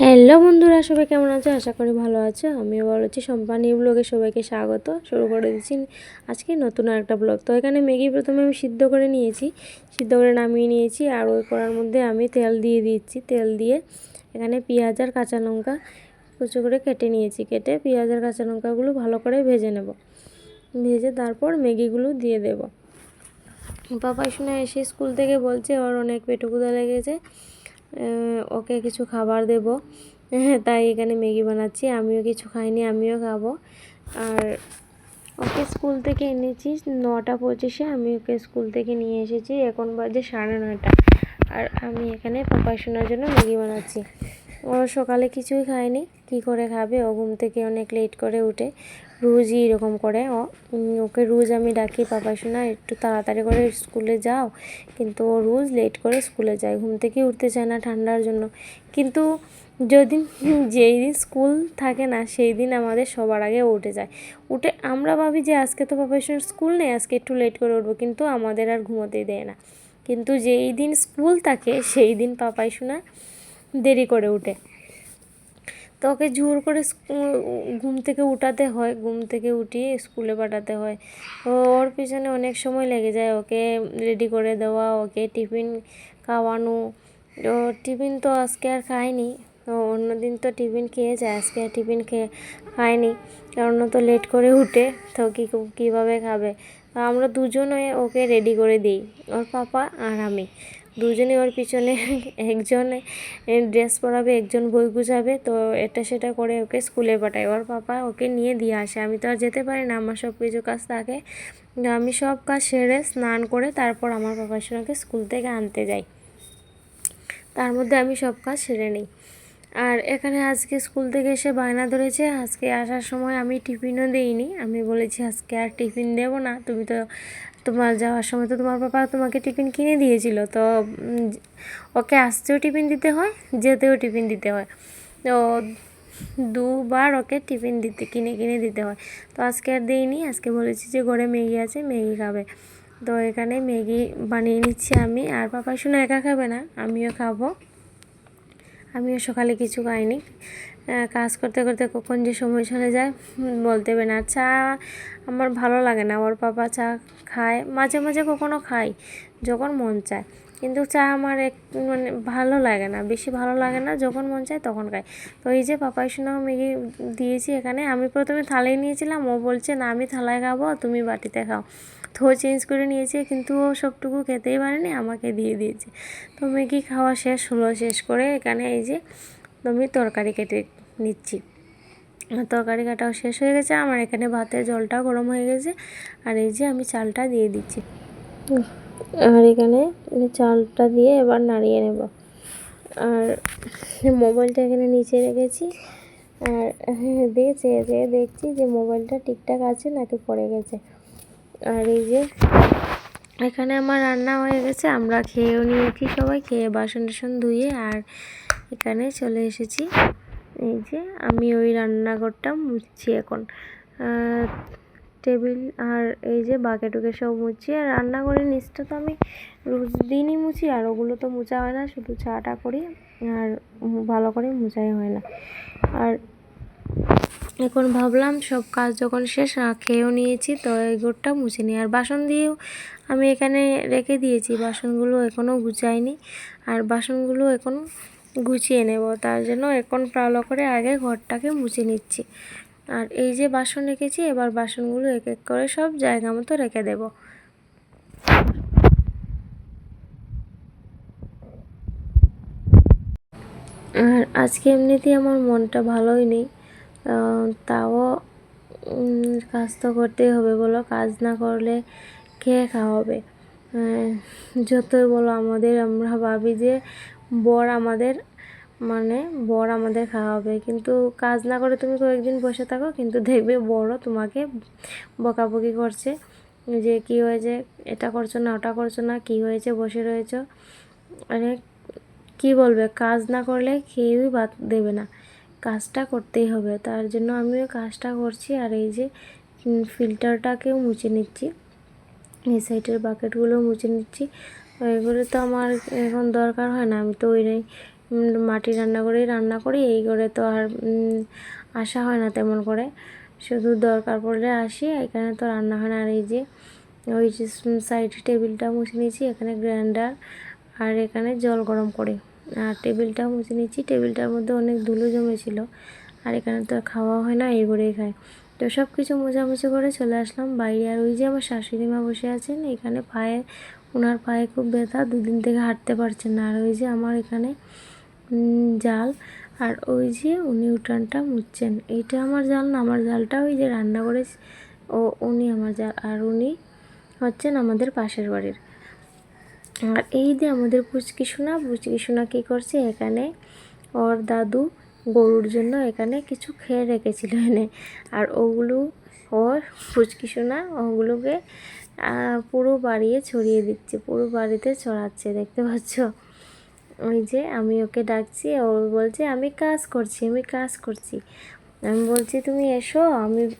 Hello বন্ধুরা, সবাই কেমন আছো? আশা করি ভালো আছো। আমিও ভালো আছি। সম্পানি ব্লগে সবাইকে স্বাগত। শুরু করে দিচ্ছি আজকে নতুন একটা ব্লগ। তো এখানে ম্যাগি প্রথমে আমি সিদ্ধ করে নিয়েছি। সিদ্ধ করে নামিয়ে নিয়েছি আর ওই করার মধ্যে আমি তেল দিয়ে দিচ্ছি। তেল দিয়ে এখানে পেঁয়াজ আর কাঁচা লঙ্কা কুচো করে কেটে নিয়েছি। কেটে পেঁয়াজ আর কাঁচা লঙ্কাগুলো ভালো করে ভেজে নেব। ভেজে তারপর ম্যাগিগুলো দিয়ে দেব। পাপা শুনে এসে স্কুল থেকে বলছে, ওর অনেক পেটুকুদা লেগেছে। ওকে কিছু খাবার দেব। তাই এখানে ম্যাগি বানাচ্ছি। আমিও কিছু খাইনি, আমিও খাব। আর ওকে স্কুল থেকে এনেছি, নটা পঁচিশে আমি ওকে স্কুল থেকে নিয়ে এসেছি। এখন বাজে সাড়ে নয়টা। আর আমি এখানে পাপাশোনার জন্য ম্যাগি বানাচ্ছি। ও সকালে কিছুই খায়নি। কি করে খাবে? ও ঘুম থেকে অনেক লেট করে উঠে রোজই এরকম করে। ওকে রোজ আমি ডাকি, পাপা, শোনা, একটু তাড়াতাড়ি করে স্কুলে যাও। কিন্তু ও রোজ লেট করে স্কুলে যায়, ঘুম থেকে উঠতে চায় না ঠান্ডার জন্য। কিন্তু যেদিন যেই দিন স্কুল থাকে না সেই দিন আমাদের সবার আগে উঠে যায়। উঠে আমরা ভাবি যে, আজকে তো পাপা স্কুল নেই, আজকে একটু লেট করে উঠবো। কিন্তু আমাদের আর ঘুমোতেই দেয় না। কিন্তু যেই দিন স্কুল থাকে সেই দিন পাপাই, শোনা, দেরি করে উঠে। তো ওকে করে ঘুম থেকে উঠাতে হয়, ঘুম থেকে উঠিয়ে স্কুলে পাঠাতে হয়। ওর পিছনে অনেক সময় লেগে যায় ওকে রেডি করে দেওয়া, ওকে টিফিন খাওয়ানো। তো টিফিন তো আজকে আর খায়নি, তো অন্যদিন তো টিফিন খেয়ে যায়, আজকে আর টিফিন খেয়ে খায়নি। কারণ তো লেট করে উঠে, তো কী, কীভাবে খাবে? আমরা দুজনে ওকে রেডি করে দিই, ওর পাপা আর আমি। দুজনে ওর পিছনে, একজন ড্রেস পরাবে, একজন বই গুছাবে, তো এটা সেটা করে ওকে স্কুলে পাঠায়। ওর পাপা ওকে নিয়ে দিয়ে আসে। আমি তো আর যেতে পারি না, আমার সব কিছু কাজ থাকে। আমি সব কাজ সেরে স্নান করে তারপর আমার বাবার সঙ্গে স্কুল থেকে আনতে যাই। তার মধ্যে আমি সব কাজ সেরে নিই। আর এখানে আজকে স্কুল থেকে এসে বায়না ধরেছে। আজকে আসার সময় আমি টিফিনও দিইনি। আমি বলেছি, আজকে আর টিফিন দেব না। তুমি তো তোমার যাওয়ার সময় তো তোমার পাপা তোমাকে টিফিন কিনে দিয়েছিল, তো ওকে আসতেও টিফিন দিতে হয়, যেতেও টিফিন দিতে হয়। তো দুবার ওকে টিফিন দিতে, কিনে কিনে দিতে হয়। তো আজকে আর দিইনি, আজকে বলেছি যে ঘরে ম্যাগি আছে, ম্যাগি খাবে। তো এখানে ম্যাগি বানিয়ে নিচ্ছি আমি, আর পাপা শুনে একা খাবে না, আমিও খাব। আমিও সকালে কিছু খাইনি। কাজ করতে করতে কখন যে সময় চলে যায়, বলতে হবে না। চা আমার ভালো লাগে না, ওর পাপা চা খায়, মাঝে মাঝে কখনো খাই, যখন মন চায়। কিন্তু চা আমার এক মানে ভালো লাগে না, বেশি ভালো লাগে না, যখন মন চায় তখন খাই। তো এই যে পাপাই শোনাও ম্যাগি দিয়েছি এখানে, আমি প্রথমে থালায় নিয়েছিলাম, ও বলছে, না, আমি থালায় খাব, তুমি বাটিতে খাও। তো চেঞ্জ করে নিয়েছে, কিন্তু ও সবটুকু খেতেই পারেনি, আমাকে দিয়ে দিয়েছে। তো ম্যাগি খাওয়া শেষ, হলো শেষ করে এখানে এই যে আমি তরকারি কেটে নিচ্ছি। তরকারি কাটাও শেষ হয়ে গেছে, আমার এখানে ভাতের জলটাও গরম হয়ে গেছে, আর এই যে আমি চালটা দিয়ে দিচ্ছি। আর এখানে চালটা দিয়ে এবার নাড়িয়ে নেব। আর মোবাইলটা এখানে নিচে রেখেছি। আর হ্যাঁ দিয়ে চেয়ে চেয়ে দেখছি যে মোবাইলটা ঠিকঠাক আছে নাকি পড়ে গেছে। আর এই যে এখানে আমার রান্না হয়ে গেছে, আমরা খেয়েও নিয়েছি সবাই, খেয়ে বাসন টাসন ধুয়ে আর এখানে চলে এসেছি। এই যে আমি ওই রান্নাঘরটা মুছছি এখন। টেবিল আর এই যে বাকে টুকে সব মুছি, আর রান্নাঘরের নিচটা তো আমি রোজ দিনই মুছি, আর ওগুলো তো মোছা হয় না, শুধু চাটা করি, আর ভালো করে মোছাই হয় না। আর এখন ভাবলাম সব কাজ যখন শেষ খেয়েও নিয়েছি, তো এই ঘরটা মুছে নিই। আর বাসন দিয়েও আমি এখানে রেখে দিয়েছি, বাসনগুলো এখনও গুছাইনি, আর বাসনগুলো এখন গুছিয়ে নেব। তার জন্য এখন ভালো করে আগে ঘরটাকে মুছে নিচ্ছি। আর এই যে বাসন রেখেছি এবার বাসনগুলো এক এক করে সব জায়গা মতো রেখে দেব। আর আজকে এমনিতেই আমার মনটা ভালোই নেই। তাও কাজ তো করতেই হবে বলো কাজ না করলে কে খাওয়াবে? আহ, যতই বলো আমাদের আমরা ভাবি যে বর আমাদের মানে বর আমাদের খাওয়াবে। কিন্তু কাজ না করে তুমি কয়েকদিন বসে থাকো, কিন্তু দেখবে বড়ও তোমাকে বকাবকি করছে। যে কি হয়েছে, এটা করছ না, ওটা করছ না, কি হয়েছে, বসে রয়েছো। মানে কি বলবে, কাজ না করলে কেউই বাদ দেবে না। কাজটা করতেই হবে, তার জন্য আমিও কাজটা করছি। আর এই যে ফিল্টারটাকেও মুছে নিচ্ছি, এই সাইডের বাকেটগুলো মুছে নিচ্ছি। এগুলো তো আমার এখন দরকার হয় না আমি তো ওই উম, রান্না করেই রান্না করি এই করে তো আর আসা হয় না তেমন করে। শুধু দরকার পড়লে আসি এখানে তো রান্না হয় না। আর এই যে ওই যে সাইড টেবিলটা মুছে নিয়েছি এখানে গ্রাইন্ডার আর এখানে জল গরম করে। আর টেবিলটা মুছে নিয়েছি টেবিলটার মধ্যে অনেক ধুলো জমেছিল আর এখানে তো খাওয়া হয় না এই করেই খাই। তো সব কিছু মোছামুছি করে চলে আসলাম। বাইরে আর ওই যে আমার শাশুড়ি মা বসে আছেন এখানে পায়ে ওনার পায়ে খুব ব্যথা, দুদিন থেকে হাঁটতে পারছেন না। আর ওই যে আমার এখানে জাল, আর ওই যে উনি উঠানটা মুছছেন। এইটা আমার জাল না, আমার জালটা ওই যে রান্না করে ও, উনি আমার জাল, আর উনি হচ্ছেন আমাদের পাশের বাড়ির। আর এই যে আমাদের পুচকি সোনা পুচকি সোনা কী করছে এখানে? ওর দাদু গরুর জন্য এখানে কিছু খেয়ে রেখেছিল এনে। আর ওগুলো, ওর পুচকি সোনা, ওগুলোকে পুরো বাড়িয়ে ছড়িয়ে দিচ্ছে, পুরো বাড়িতে ছড়াচ্ছে, দেখতে পাচ্ছ? ওই যে আমি ওকে ডাকছি, ও বলছে, আমি কাজ করছি, আমি কাজ করছি। আমি বলছি, তুমি এসো, আমি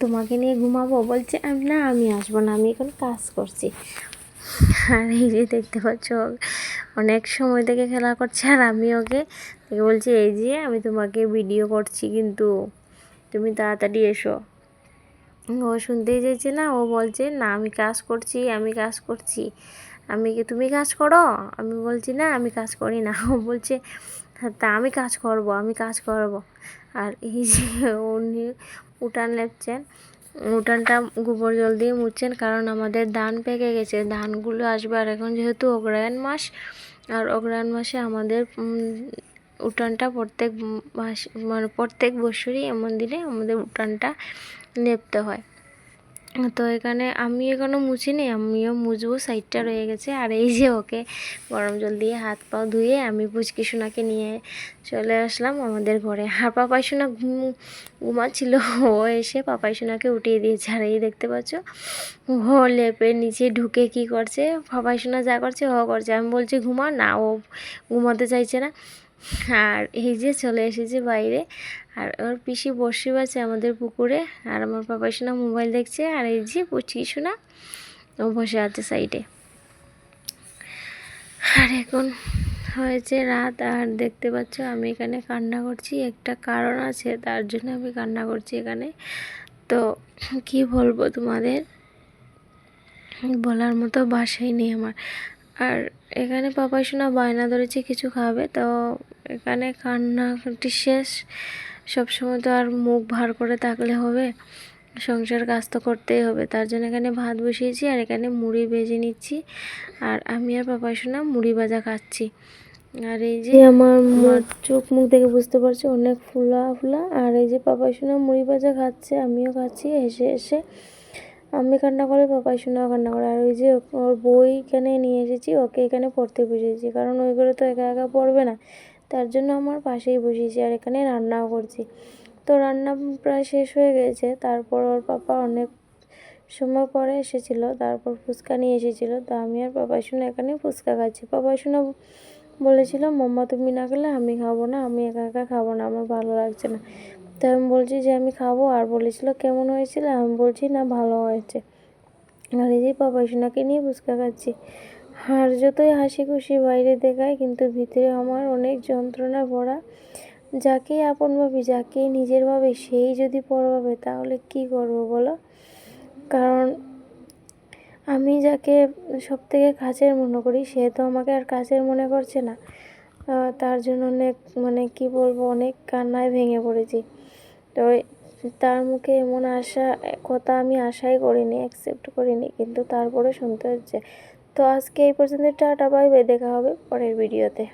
তোমাকে নিয়ে ঘুমাবো। বলছে, "আম- না, আমি আসব না, আমি এখন কাজ করছি। আর এই যে দেখতে পাচ্ছ, অনেক সময় থেকে খেলা করছে, আর আমি ওকে বলছি, এই যে আমি তোমাকে ভিডিও করছি কিন্তু, তুমি তাড়াতাড়ি এসো। ও শুনতেই চাইছে না ও বলছে না আমি কাজ করছি আমি কাজ করছি। আমি কি তুমি কাজ করো? আমি বলছি না আমি কাজ করি না। ও বলছে "হ্যাঁ, তা আমি কাজ করব আমি কাজ করব। আর এই যে উনি উঠান লেপছেন উঠানটা গোবর জল দিয়ে মুছছেন কারণ আমাদের ধান পেকে গেছে। ধানগুলো আসবে আর এখন যেহেতু অগ্রায়ণ মাস আর অগ্রায়ণ মাসে আমাদের উঠানটা প্রত্যেক মাস মানে প্রত্যেক বছরই এমন দিনে আমাদের উঠানটা লেপতে হয়। তো এখানে আমি এখনও মুছিনি, আমিও মুছবো, সাইডটা রয়ে গেছে। আর এই যে ওকে গরম জল দিয়ে হাত পা ধুয়ে আমি পুচকি সোনাকে নিয়ে চলে আসলাম আমাদের ঘরে। আর পাপাই সোনা ঘুম, ঘুমাচ্ছিল, ও এসে পাপাই সোনাকে উঠিয়ে দিয়েছে। আর এই দেখতে পাচ্ছ, ও লেপের নিচে ঢুকে কি করছে? পাপাই সোনা যা করছে, ও করছে। আমি বলছি, ঘুমা না, ও ঘুমাতে চাইছে না। আর এই যে চলে এসেছে বাইরে। আর ওর পিসি বসে আছে আমাদের পুকুরে। আর আমার পাপা সোনা মোবাইল দেখছে। আর এই যে পুচকি সোনা, ও বসে আছে সাইডে আর এখন হয়েছে রাত। আর দেখতে পাচ্ছ, আমি এখানে কান্না করছি। একটা কারণ আছে, তার জন্য আমি কান্না করছি এখানে। তো কি বলব তোমাদের? বলার মতো ভাষাই নেই আমার। আর এখানে পাপাই সোনা বায়না ধরেছে কিছু খাবে তো এখানে কান্নাকাটি শেষ। সবসময় তো আর মুখ ভার করে থাকলে হবে সংসার কাজ তো করতেই হবে। তার জন্য এখানে ভাত বসিয়েছি আর এখানে মুড়ি ভেজে নিচ্ছি। আর আমি আর পাপাই সোনা মুড়ি ভাজা খাচ্ছি। আর এই যে আমার চোখ মুখ দেখে বুঝতে পারছি অনেক ফুলা ফুলা। আর এই যে পাপাই সোনা মুড়ি ভাজা খাচ্ছে আমিও খাচ্ছি এসে এসে আমি কান্না করে, পাপাই সোনাও কান্না করে। আর ওই যে ওর বই এখানে নিয়ে এসেছি, ওকে এখানে পড়তে বসিয়েছি। কারণ ওই করে তো একা একা পড়বে না। তার জন্য আমার পাশেই বসিয়েছি আর এখানে রান্নাও করছি। তো রান্না প্রায় শেষ হয়ে গেছে। তারপর ওর পাপা অনেক সময় পরে এসেছিল। তারপর ফুচকা নিয়ে এসেছিল। তো আমি আর পাপাই সোনা এখানে ফুচকা খাচ্ছি। পাপাই সোনা বলেছিল, মাম্মা তুমি না খেলে আমি খাব না, আমি একা একা খাব না, আমার ভালো লাগছে না। তো আমি বলছি যে, আমি খাব। আর বলেছিল, কেমন হয়েছিল? আমি বলছি, না, ভালো হয়েছে। আর এই যে পাপাই সোনাকে নিয়ে ফুচকা খাচ্ছি। আর যতই হাসি খুশি বাইরে দেখায়, কিন্তু ভিতরে আমার অনেক যন্ত্রণা ভরা। যাকেই আপন ভাবি, যাকেই নিজের ভাবে, সেই যদি পর ভাবে, তাহলে কি করব বলো? কারণ আমি যাকে সব থেকে কাছের মনে করি, সে তো আমাকে আর কাছের মনে করছে না। তার জন্য অনেক মানে কি বলব, অনেক কান্নায় ভেঙে পড়েছি। তো তার মুখে এমন আশা, কথা আমি আশাই করিনি অ্যাকসেপ্ট করিনি। কিন্তু তারপরে শুনতে হচ্ছে। তো আজকে এই পর্যন্ত টাটা বাই বাই দেখা হবে পরের ভিডিওতে